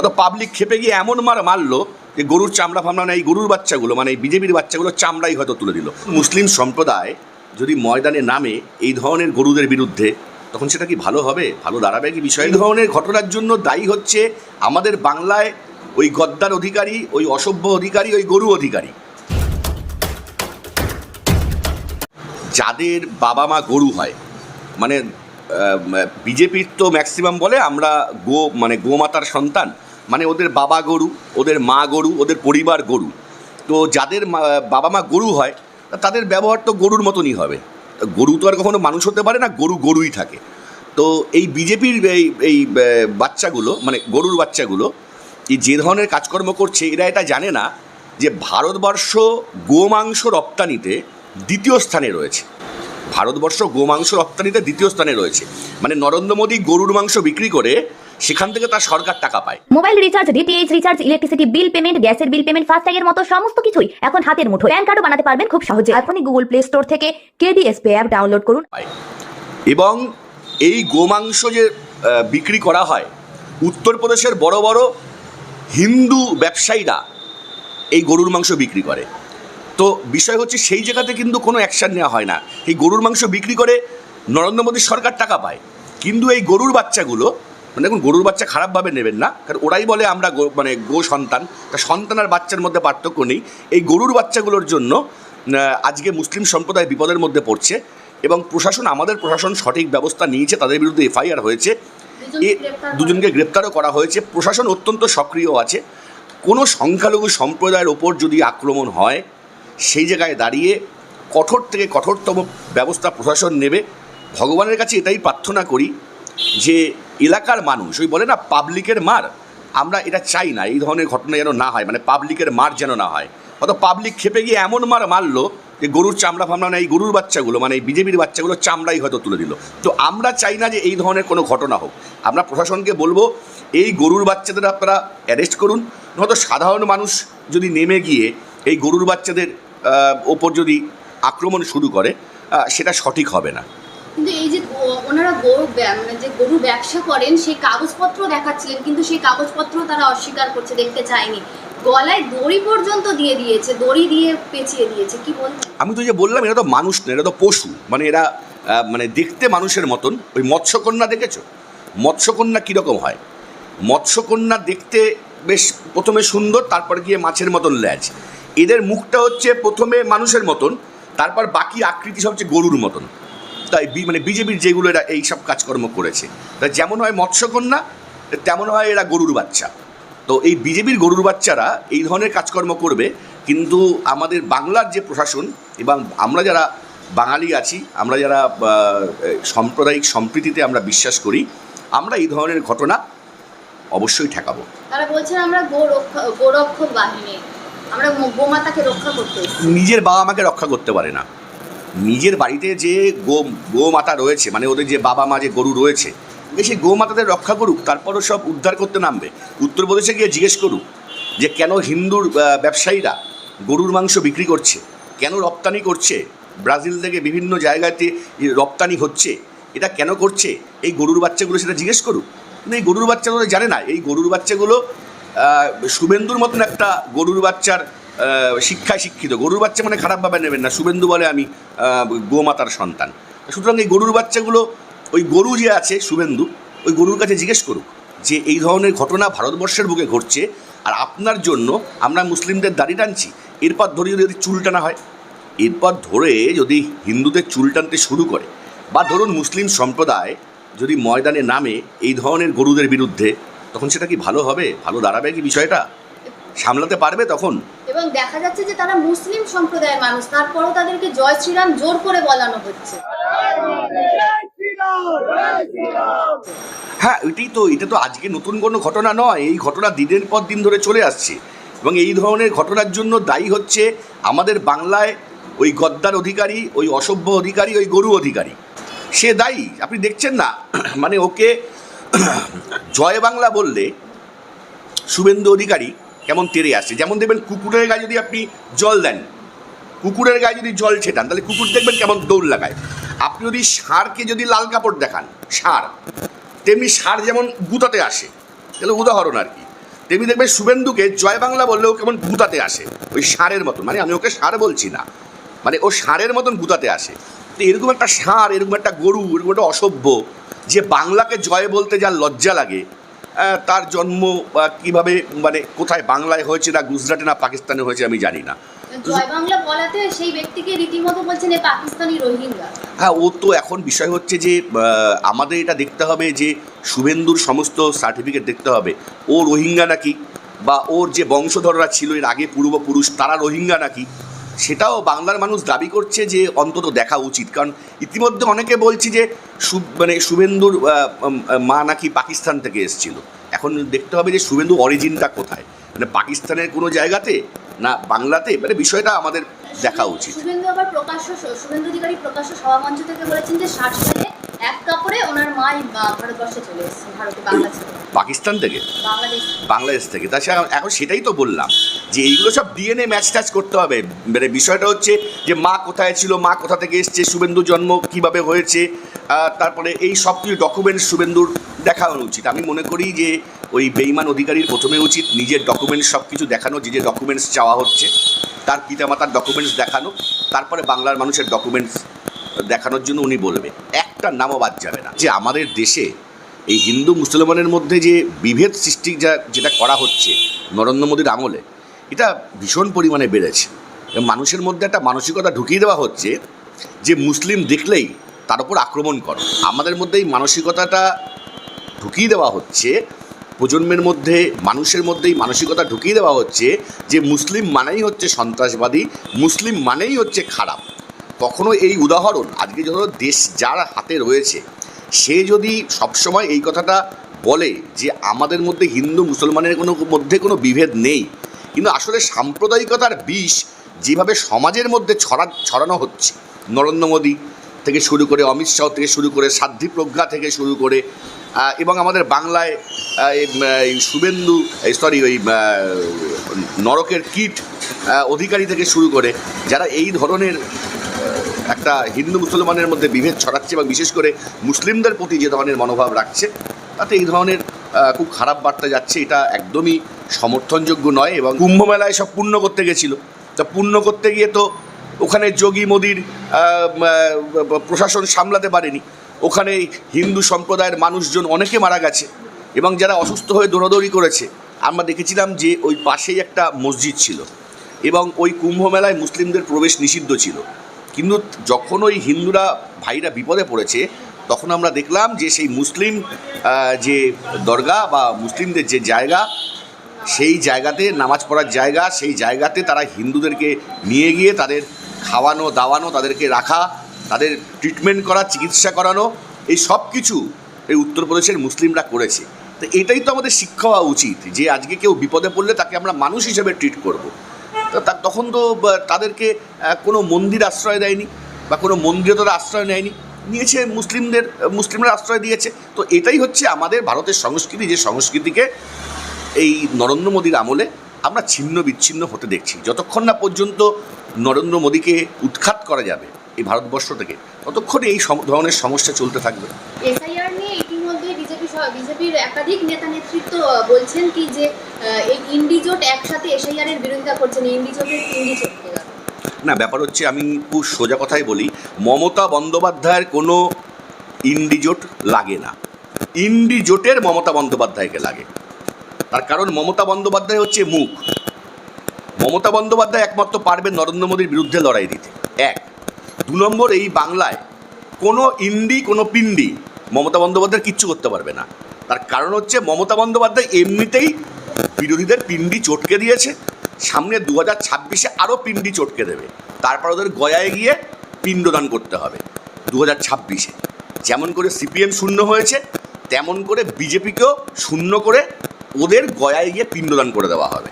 অত পাবলিক খেপে গিয়ে এমন মার মারলো যে গরুর চামড়া ফামড়া না এই গরুর বাচ্চাগুলো মানে এই বিজেপির বাচ্চাগুলো চামড়াই হয়তো তুলে দিল। মুসলিম সম্প্রদায় যদি ময়দানে নামে এই ধরনের গরুদের বিরুদ্ধে, তখন সেটা কি ভালো হবে? ভালো দাঁড়াবে কি বিষয়? এই ধরনের ঘটনার জন্য দায়ী হচ্ছে আমাদের বাংলায় ওই গদ্দার অধিকারী, ওই অসভ্য অধিকারী, ওই গরু অধিকারী। যাদের বাবা মা গরু হয় মানে বিজেপির তো ম্যাক্সিমাম বলে আমরা গো মানে গোমাতার সন্তান। মানে ওদের বাবা গরু, ওদের মা গরু, ওদের পরিবার গরু। তো যাদের বাবা মা গরু হয় তাদের ব্যবহার তো গরুর মতনই হবে। গরু তো আর কখনো মানুষ হতে পারে না, গরু গরুই থাকে। তো এই বিজেপির এই এই বাচ্চাগুলো মানে গরুর বাচ্চাগুলো, এই যে ধরনের কাজকর্ম করছে, এরা এটা জানে না যে ভারতবর্ষ গোমাংস রপ্তানিতে দ্বিতীয় স্থানে রয়েছে। ভারতবর্ষ গোমাংস রপ্তানিতে দ্বিতীয় স্থানে রয়েছে। মানে নরেন্দ্র মোদী গরুর মাংস বিক্রি করে সেখান থেকে তার সরকার টাকা পায়। Mobile recharge DTH recharge electricity bill payment গ্যাসের বিল পেমেন্ট ফাস্ট্যাগের মতো সমস্ত কিছুই এখন হাতের মুঠোয়। প্যান কার্ডও বানাতে পারবেন খুব সহজে। এখনই গুগল প্লে স্টোর থেকে কেডিএসপি অ্যাপ ডাউনলোড করুন। পায়। এবং এই গোমাংস যে বিক্রি করা হয় উত্তরপ্রদেশের বড় বড় হিন্দু ব্যবসায়ীরা এই গরুর মাংস বিক্রি করে। তো বিষয় হচ্ছে সেই জায়গাতে কিন্তু কোনো অ্যাকশান নেওয়া হয় না। এই গরুর মাংস বিক্রি করে নরেন্দ্র মোদীর সরকার টাকা পায়। কিন্তু এই গরুর বাচ্চাগুলো মানে দেখুন গরুর বাচ্চা খারাপভাবে নেবেন না কারণ ওরাই বলে আমরা গো- মানে গো সন্তান। তা সন্তান আর বাচ্চার মধ্যে পার্থক্য নেই। এই গরুর বাচ্চাগুলোর জন্য আজকে মুসলিম সম্প্রদায় বিপদের মধ্যে পড়ছে এবং প্রশাসন আমাদের প্রশাসন সঠিক ব্যবস্থা নিয়েছে তাদের বিরুদ্ধে এফআইআর হয়েছে। এ দুজনকে গ্রেপ্তারও করা হয়েছে। প্রশাসন অত্যন্ত সক্রিয় আছে। কোনো সংখ্যালঘু সম্প্রদায়ের ওপর যদি আক্রমণ হয় সেই জায়গায় দাঁড়িয়ে কঠোর থেকে কঠোরতম ব্যবস্থা প্রশাসন নেবে। ভগবানের কাছে এটাই প্রার্থনা করি যে এলাকার মানুষ, ওই বলে না পাবলিকের মার, আমরা এটা চাই না, এই ধরনের ঘটনা যেন না হয় মানে পাবলিকের মার যেন না হয়। অত পাবলিক খেপে গিয়ে এমন মার মারলো যে গরুর চামড়া ফামড়া না এই গরুর বাচ্চাগুলো মানে এই বিজেপির বাচ্চাগুলো চামড়াই হয়তো তুলে দিল। তো আমরা চাই না যে এই ধরনের কোনো ঘটনা হোক। আমরা প্রশাসনকে বলব, এই গরুর বাচ্চাদের আপনারা অ্যারেস্ট করুন, নয়তো সাধারণ মানুষ যদি নেমে গিয়ে এই গরুর বাচ্চাদের ওপর যদি আক্রমণ শুরু করে সেটা সঠিক হবে না। ওনারা গরু মানে যে গরু ব্যবসা করেন, সেই কাগজপত্র দেখাচ্ছিলেন, কিন্তু সেই কাগজপত্র তারা অস্বীকার করছে, দেখতে চায়নি। গলায় দড়ি পর্যন্ত দিয়ে দিয়েছে, দড়ি দিয়ে পেঁচিয়ে দিয়েছে, কি বলছেন আমি তো যে বললাম, এরা তো মানুষ না, এরা তো পশু মানে এরা মানে দেখতে মানুষের মতন। ওই মৎস্যকন্যা দেখেছ? মৎস্যকন্যা কীরকম হয়? মৎস্যকন্যা দেখতে বেশ, প্রথমে সুন্দর, তারপর গিয়ে মাছের মতন ল্যাজ। এদের মুখটা হচ্ছে প্রথমে মানুষের মতন, তারপর বাকি আকৃতি সবচেয়ে গরুর মতন। মানে বিজেপির যেগুলো এরা এই সব কাজকর্ম করেছে। তা যেমন হয় মৎস্যকন্যা তেমন হয় এরা গরুর বাচ্চা। তো এই বিজেপির গরুর বাচ্চারা এই ধরনের কাজকর্ম করবে কিন্তু আমাদের বাংলার যে প্রশাসন এবং আমরা যারা বাঙালি আছি আমরা যারা সাম্প্রদায়িক সম্প্রীতিতে আমরা বিশ্বাস করি আমরা এই ধরনের ঘটনা অবশ্যই ঠেকাবো। তারা বলছেন আমরা গোরক্ষক বাহিনী আমরা গোমাতাকে রক্ষা করতে নিজের বাবা মাকে রক্ষা করতে পারে না। নিজের বাড়িতে যে গো, গোমাতা রয়েছে মানে ওদের যে বাবা মা যে গরু রয়েছে সেই গোমাতাদের রক্ষা করুক, তারপরও সব উদ্ধার করতে নামবে। উত্তরপ্রদেশে গিয়ে জিজ্ঞেস করুক যে কেন হিন্দুর ব্যবসায়ীরা গরুর মাংস বিক্রি করছে, কেন রপ্তানি করছে, ব্রাজিল থেকে বিভিন্ন জায়গাতে রপ্তানি হচ্ছে, এটা কেন করছে, এই গরুর বাচ্চাগুলো সেটা জিজ্ঞেস করুক। কিন্তু এই গরুর বাচ্চাগুলো জানে না, এই গরুর বাচ্চাগুলো শুভেন্দুর মতন একটা গরুর বাচ্চার শিক্ষায় শিক্ষিত। গরুর বাচ্চা মানে খারাপভাবে নেবেন না। শুভেন্দু বলে আমি গোমাতার সন্তান। সুতরাং এই গরুর বাচ্চাগুলো, ওই গরু যে আছে, শুভেন্দু, ওই গরুর কাছে জিজ্ঞেস করুক যে এই ধরনের ঘটনা ভারতবর্ষের বুকে ঘটছে আর আপনার জন্য আমরা মুসলিমদের দাড়ি টানছি, এরপর ধরে যদি চুল টানা হয়। এরপর ধরে যদি হিন্দুদের চুল টানতে শুরু করে বা ধরুন মুসলিম সম্প্রদায় যদি ময়দানে নামে এই ধরনের গরুদের বিরুদ্ধে, তখন সেটা কি ভালো হবে? ভালো দাঁড়াবে কি বিষয়টা? সামলাতে পারবে তখন? এবং দেখা যাচ্ছে যে তারা মুসলিম সম্প্রদায়ের মানুষ তারপরও তাদেরকে জয় শ্রীরাম জোর করে বলানো হচ্ছে। হ্যাঁ এটাই তো এটা তো আজকে নতুন কোনো ঘটনা নয় এই ঘটনা দিনের পর দিন ধরে চলে আসছে। এবং এই ধরনের ঘটনার জন্য দায়ী হচ্ছে আমাদের বাংলায় ওই গদ্দার অধিকারী ওই অসভ্য অধিকারী ওই গরু অধিকারী। সে দায়ী আপনি দেখছেন না? মানে ওকে জয় বাংলা বললে শুভেন্দু অধিকারী কেমন তেরে আসছে? যেমন দেখবেন কুকুরের গায়ে যদি আপনি জল দেন, কুকুরের গায়ে যদি জল ছেটান, তাহলে কুকুর দেখবেন কেমন দৌড় লাগায়। আপনি যদি ষাঁড়কে যদি লাল কাপড় দেখান, ষাঁড়, তেমনি ষাঁড় যেমন গুতাতে আসে, তাহলে উদাহরণ আর কি। তেমনি দেখবে শুভেন্দুকে জয় বাংলা বললেও কেমন গুতাতে আসে, ওই ষাঁড়ের মতন। মানে আমি ওকে ষাঁড় বলছি না মানে ও ষাঁড়ের মতন গুতাতে আসে। তো এরকম একটা ষাঁড়, এরকম একটা গরু, এরকম একটা অসভ্য, যে বাংলাকে জয় বলতে যার লজ্জা লাগে তার জন্ম কীভাবে মানে কোথায় বাংলায় হয়েছে না গুজরাটে না পাকিস্তানে হয়েছে আমি জানি না। জয় বলাতে সেই ব্যক্তিকে রীতিমতো বলছেন পাকিস্তানি রোহিঙ্গা। হ্যাঁ ও তো এখন বিষয় হচ্ছে যে আমাদের এটা দেখতে হবে যে শুভেন্দুর সমস্ত সার্টিফিকেট দেখতে হবে। ও রোহিঙ্গা নাকি? বা ওর যে বংশধররা ছিল এর আগে পূর্বপুরুষ তারা রোহিঙ্গা নাকি? সেটাও বাংলার মানুষ দাবি করছে যে অন্তত দেখা উচিত। কারণ ইতিমধ্যে অনেকে বলছে যে মানে শুভেন্দুর মা নাকি পাকিস্তান থেকে এসেছিল। এখন দেখতে হবে যে শুভেন্দু অরিজিনটা কোথায়? মানে পাকিস্তানের কোনো জায়গাতে না বাংলাতে? মানে বিষয়টা আমাদের দেখা উচিত। শুভেন্দু আবার প্রকাশ্য শুভেন্দু অধিকারী প্রকাশ্য থেকে বলেছেন যে ষাট এক কাপড়ে ওনার মাই ভারতবর্ষে চলে এসেছেন ভারতে বাংলা ছিল পাকিস্তান থেকে? বাংলাদেশ। বাংলাদেশ থেকে। তাছাড়া এখন সেটাই তো বললাম যে এইগুলো সব ডিএনএ ম্যাচ ট্যাচ করতে হবে। মানে বিষয়টা হচ্ছে যে মা কোথায় ছিল মা কোথা থেকে এসছে শুভেন্দু জন্ম কীভাবে হয়েছে তারপরে এই সব কিছু ডকুমেন্টস শুভেন্দুর দেখানো উচিত। আমি মনে করি যে ওই বেইমান অধিকারীর প্রথমে উচিত নিজের ডকুমেন্টস সব কিছু দেখানো যে যে ডকুমেন্টস চাওয়া হচ্ছে তার পিতামাতার ডকুমেন্টস দেখানো তারপরে বাংলার মানুষের ডকুমেন্টস দেখানোর জন্য উনি বলবে। একটা নামও বাদ যাবে না। যে আমাদের দেশে এই হিন্দু মুসলমানের মধ্যে যে বিভেদ সৃষ্টি যা যেটা করা হচ্ছে নরেন্দ্র মোদীর আমলে, এটা ভীষণ পরিমাণে বেড়েছে। মানুষের মধ্যে একটা মানসিকতা ঢুকিয়ে দেওয়া হচ্ছে যে মুসলিম দেখলেই তার উপর আক্রমণ করো। আমাদের মধ্যে এই মানসিকতাটা ঢুকিয়ে দেওয়া হচ্ছে, প্রজন্মের মধ্যে, মানুষের মধ্যে এই মানসিকতা ঢুকিয়ে দেওয়া হচ্ছে যে মুসলিম মানেই হচ্ছে সন্ত্রাসবাদী, মুসলিম মানেই হচ্ছে খারাপ। কখনো এই উদাহরণ আজকে যখন দেশ যার হাতে রয়েছে সে যদি সবসময় এই কথাটা বলে যে আমাদের মধ্যে হিন্দু মুসলমানের কোনো মধ্যে কোনো বিভেদ নেই কিন্তু আসলে সাম্প্রদায়িকতার বিষ যেভাবে সমাজের মধ্যে ছড়া ছড়ানো হচ্ছে নরেন্দ্র মোদী থেকে শুরু করে অমিত শাহ থেকে শুরু করে সাধ্বী প্রজ্ঞা থেকে শুরু করে এবং আমাদের বাংলায় এই, শুভেন্দু সরি ওই নরকের কীট অধিকারী থেকে শুরু করে যারা এই ধরনের একটা হিন্দু মুসলমানের মধ্যে বিভেদ ছড়াচ্ছে এবং বিশেষ করে মুসলিমদের প্রতি যে ধরনের মনোভাব রাখছে, তাতে এই ধরনের খুব খারাপ বার্তা যাচ্ছে, এটা একদমই সমর্থনযোগ্য নয় এবং কুম্ভ মেলায় সব পূর্ণ করতে গেছিল। তা পূর্ণ করতে গিয়ে তো ওখানে যোগী মোদির প্রশাসন সামলাতে পারেনি। ওখানে হিন্দু সম্প্রদায়ের মানুষজন অনেকে মারা গেছে এবং যারা অসুস্থ হয়ে দৌড়াদৌড়ি করেছে, আমরা দেখেছিলাম যে ওই পাশেই একটা মসজিদ ছিল এবং ওই কুম্ভ মেলায় মুসলিমদের প্রবেশ নিষিদ্ধ ছিল। কিন্তু যখন ওই হিন্দুরা ভাইরা বিপদে পড়েছে, তখন আমরা দেখলাম যে সেই মুসলিম যে দরগা বা মুসলিমদের যে জায়গা, সেই জায়গাতে নামাজ পড়ার জায়গা, সেই জায়গাতে তারা হিন্দুদেরকে নিয়ে গিয়ে তাদের খাওয়ানো, দাওয়ানো, তাদেরকে রাখা, তাদের ট্রিটমেন্ট করা, চিকিৎসা করানো, এই সব কিছু এই উত্তরপ্রদেশের মুসলিমরা করেছে। তো এটাই তো আমাদের শিক্ষা হওয়া উচিত যে আজকে কেউ বিপদে পড়লে তাকে আমরা মানুষ হিসেবে ট্রিট করব। তখন তো তাদেরকে কোনো মন্দির আশ্রয় দেয়নি, বা কোনো মন্দিরে তারা আশ্রয় নেয়নি। নিয়েছে মুসলিমদের, মুসলিমরা আশ্রয় দিয়েছে। তো এটাই হচ্ছে আমাদের ভারতের সংস্কৃতি, যে সংস্কৃতিকে এই নরেন্দ্র মোদীর আমলে আমরা ছিন্ন বিচ্ছিন্ন হতে দেখছি। যতক্ষণ না পর্যন্ত নরেন্দ্র মোদীকে উৎখাত করা যাবে এই ভারতবর্ষ থেকে, ততক্ষণ এই ধরনের সমস্যা চলতে থাকবে এসআইআর নিয়ে ইতিমধ্যে বিজেপি বিজেপির একাধিক নেতা নেতৃত্ব বলছেন কি যে এই ইন্ডিজোট একসাথে এসআইআর এর বিরোধিতা করছেন ইন্ডিজোটের গেল না, ব্যাপার হচ্ছে আমি খুব সোজা কথাই বলি, মমতা বন্দ্যোপাধ্যায়ের কোনো ইন্ডিজোট লাগে না। ইন্ডিজোটের মমতা বন্দ্যোপাধ্যায়কে লাগে। তার কারণ মমতা বন্দ্যোপাধ্যায় হচ্ছে মুখ। মমতা বন্দ্যোপাধ্যায় একমাত্র পারবে নরেন্দ্র মোদীর বিরুদ্ধে লড়াই দিতে। এক। দু নম্বর, এই বাংলায় কোনো ইন্ডি, কোনো পিন্ডি মমতা বন্দ্যোপাধ্যায় কিচ্ছু করতে পারবে না। তার কারণ হচ্ছে মমতা বন্দ্যোপাধ্যায় এমনিতেই বিরোধীদের পিন্ডি চটকে দিয়েছে। সামনে দু হাজার ছাব্বিশে আরও পিন্ডি চটকে দেবে। তারপর ওদের গয়ায় গিয়ে পিণ্ডদান করতে হবে দু হাজার ছাব্বিশে। যেমন করে সিপিএম শূন্য হয়েছে, তেমন করে বিজেপিকেও শূন্য করে ওদের গয়ায় গিয়ে পিণ্ডদান করে দেওয়া হবে।